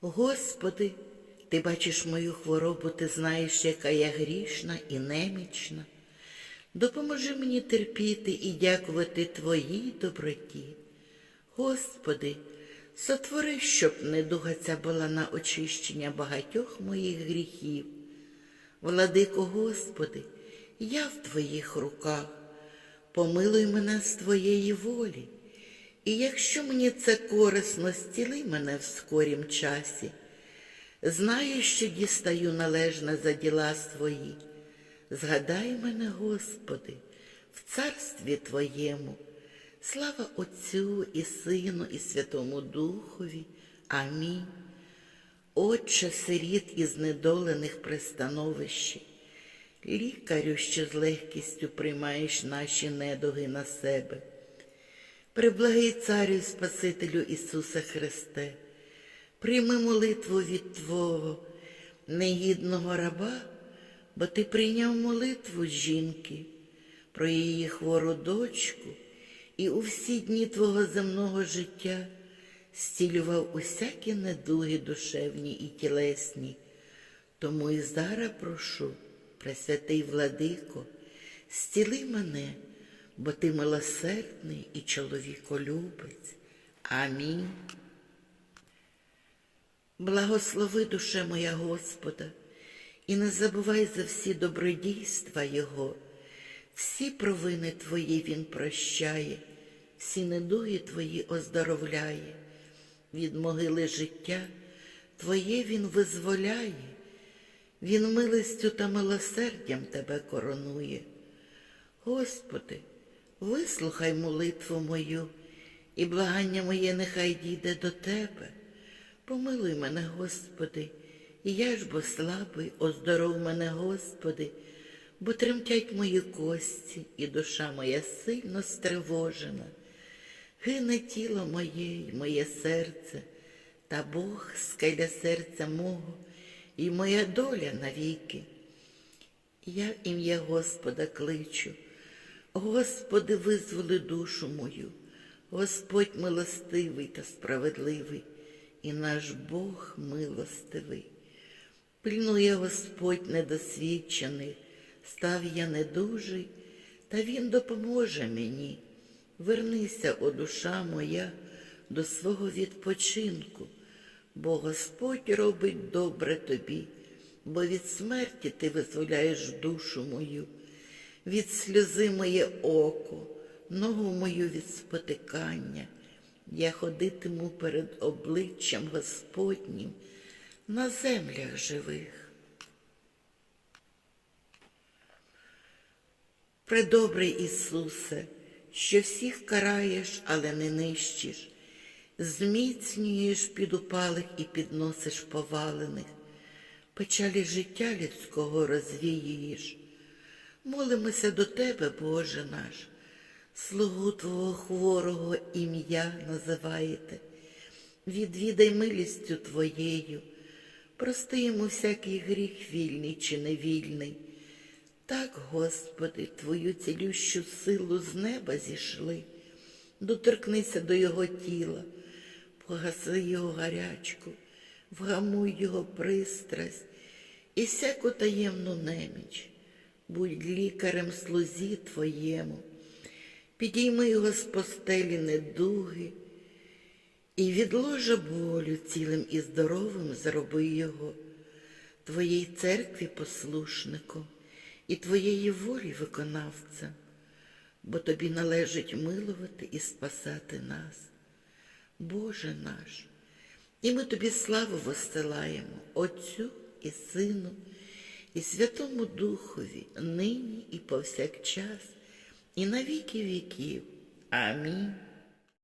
Господи, Ти бачиш мою хворобу, ти знаєш, яка я грішна і немічна. Допоможи мені терпіти і дякувати Твоїй доброті. Господи, сотвори, щоб недуга ця була на очищення багатьох моїх гріхів. Владико Господи, я в Твоїх руках, помилуй мене з Твоєї волі, і якщо мені це корисно, зціли мене в скорім часі. Знаю, що дістаю належне за діла свої. Згадай мене, Господи, в царстві Твоєму. Слава Отцю і Сину, і Святому Духові. Амінь. Отче сиріт і знедолених пристановищі, лікарю, що з легкістю приймаєш наші недуги на себе. Приблагий царю і Спасителю Ісуса Христе, прийми молитву від Твого негідного раба, бо Ти прийняв молитву жінки про її хвору дочку і у всі дні Твого земного життя зцілював усякі недуги душевні і тілесні. Тому і зараз прошу, Пресвятий Владико, зціли мене, бо ти милосердний і чоловіколюбець. Амінь. Благослови душе моя Господа, і не забувай за всі добродійства Його. Всі провини Твої Він прощає, всі недуги Твої оздоровляє, від могили життя Твоє Він визволяє, Він милостю та милосердям Тебе коронує. Господи, вислухай молитву мою, і благання моє нехай дійде до Тебе. Помилуй мене, Господи, і я ж бо слабий, оздоров мене, Господи, бо тремтять мої кості, і душа моя сильно стривожена. Гине тіло моє й моє серце, та Бог скеля серця мого, і моя доля навіки. Я ім'я Господа кличу, Господи, визволи душу мою, Господь милостивий та справедливий, і наш Бог милостивий. Пильнує Господь недосвідчений, став я недужий, та Він допоможе мені. Вернися, о душа моя, до свого відпочинку, бо Господь робить добре тобі, бо від смерті ти визволяєш душу мою, від сльози моє око, ногу мою від спотикання. Я ходитиму перед обличчям Господнім на землях живих. Предобрий Ісусе, що всіх караєш, але не нищиш, зміцнюєш підупалих і підносиш повалених, печалі життя людського розвіюєш. Молимося до Тебе, Боже наш, слугу Твого хворого ім'я називаєте. Відвідай милістю Твоєю, прости йому всякий гріх вільний чи невільний. Так, Господи, Твою цілющу силу з неба зійшли, доторкнися до Його тіла, погаси Його гарячку, вгамуй Його пристрасть і всяку таємну неміч, будь лікарем слузі Твоєму, підійми його з постелі недуги, і від ложа болю цілим і здоровим зроби його, Твоїй церкві послушником і Твоєї волі виконавцем, бо Тобі належить милувати і спасати нас, Боже наш, і ми Тобі славу воссилаємо Отцю і Сину, і Святому Духові, нині і повсякчас, і на віки віків. Амінь.